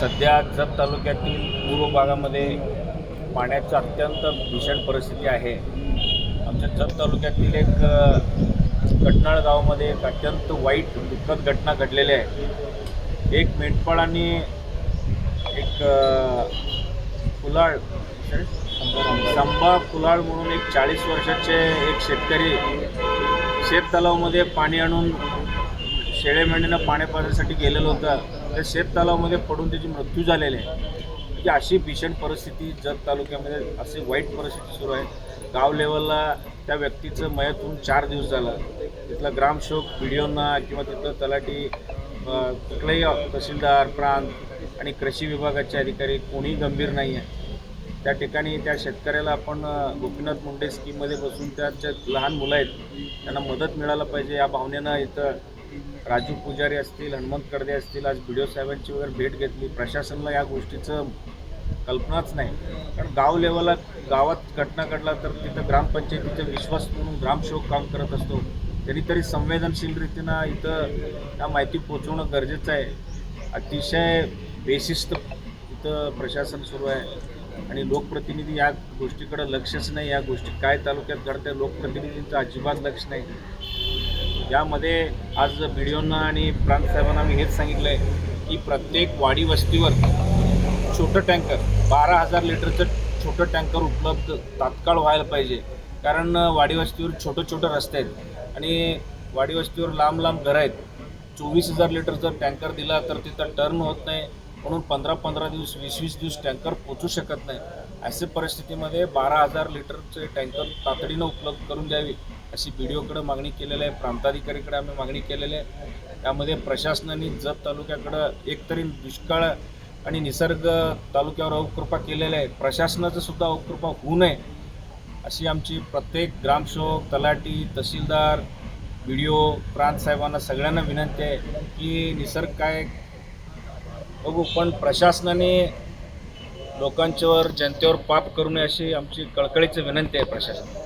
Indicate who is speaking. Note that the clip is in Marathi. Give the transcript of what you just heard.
Speaker 1: सध्या जत तालुक्यातील पूर्व भागामध्ये पाण्याची अत्यंत भीषण परिस्थिती आहे. आमच्या जत तालुक्यातील एक कटनाळ गावामध्ये एक अत्यंत वाईट दुःखद घटना घडलेली आहे. एक मेंढपाळ आणि एक फुलाळ कुलाळ संभा कुलाळ म्हणून एक चाळीस वर्षाचे एक शेतकरी शेत तलावामध्ये पाणी आणून शेळे मेंढीनं पाणी पाण्यासाठी गेलेलं होतं. त्या शेत तलावामध्ये पडून त्याची मृत्यू झालेली आहे. की अशी भीषण परिस्थिती जत तालुक्यामध्ये अशी वाईट परिस्थिती सुरू आहे. गाव लेवलला त्या व्यक्तीचं मयातून चार दिवस झालं. तिथला ग्रामसेवक व्हिडिओना किंवा तिथलं तलाठी कुठलंही कुठलाही तहसीलदार प्रांत आणि कृषी विभागाचे अधिकारी कोणीही गंभीर नाही आहे. त्या ठिकाणी त्या शेतकऱ्याला आपण गोपीनाथ मुंडे स्कीममध्ये बसून त्याच्या लहान मुलं आहेत त्यांना मदत मिळायला पाहिजे या भावनेनं इथं राजू पुजारी असतील हनुमंत कडदे असतील आज बी डी ओ साहेबांची वगैरे भेट घेतली. प्रशासनाला या गोष्टीचं कल्पनाच नाही. कारण गाव लेवलला गावात घटना घडला तर तिथं ग्रामपंचायतीचा विश्वास म्हणून ग्रामसेवक काम करत असतो. त्यांनी तरी संवेदनशील रीतीनं इथं त्या माहिती पोचवणं गरजेचं आहे. अतिशय बेशिस्त इथं प्रशासन सुरू आहे. आणि लोकप्रतिनिधी या गोष्टीकडं लक्षच नाही. या गोष्टी काय तालुक्यात घडते लोकप्रतिनिधींचं अजिबात लक्ष नाही. यामध्ये आज बीडीओंना आणि प्रांत साहेबांना मी हेच सांगितलं आहे की प्रत्येक वाडी वस्तीवर छोटं टँकर बारा हजार लिटरचं छोटं टँकर उपलब्ध तात्काळ व्हायला पाहिजे. कारण वाडी वस्तीवर छोटं छोटं रस्ते आहेत. आणि वाडी वस्तीवर लांब लांब घरं आहेत. चोवीस हजार लिटर जर टँकर दिला तर तिथं टर्न होत नाही. म्हणून पंधरा पंधरा दिवस वीस वीस दिवस टँकर पोचू शकत नाही. अशा परिस्थितीमध्ये बारा हजार लिटरचे टँकर तातडीनं उपलब्ध करून द्यावी. अशी बी डी ओकडं मागणी केलेली आहे प्रांताधिकारीकडे आम्ही मागणी केलेली आहे. त्यामध्ये प्रशासनाने जत तालुक्याकडं एकतरी दुष्काळ आणि निसर्ग तालुक्यावर अवकृपा केलेल्या आहे प्रशासनाचं सुद्धा अवकृपा होऊ नये अशी आमची प्रत्येक ग्रामसेवक तलाठी तहसीलदार बी डी ओ प्रांत साहेबांना सगळ्यांना विनंती आहे की निसर्ग काय बघू पण प्रशासनाने लोकांच्यावर जनतेवर पाप करू नये अशी आमची कळकळीची विनंती आहे प्रशासन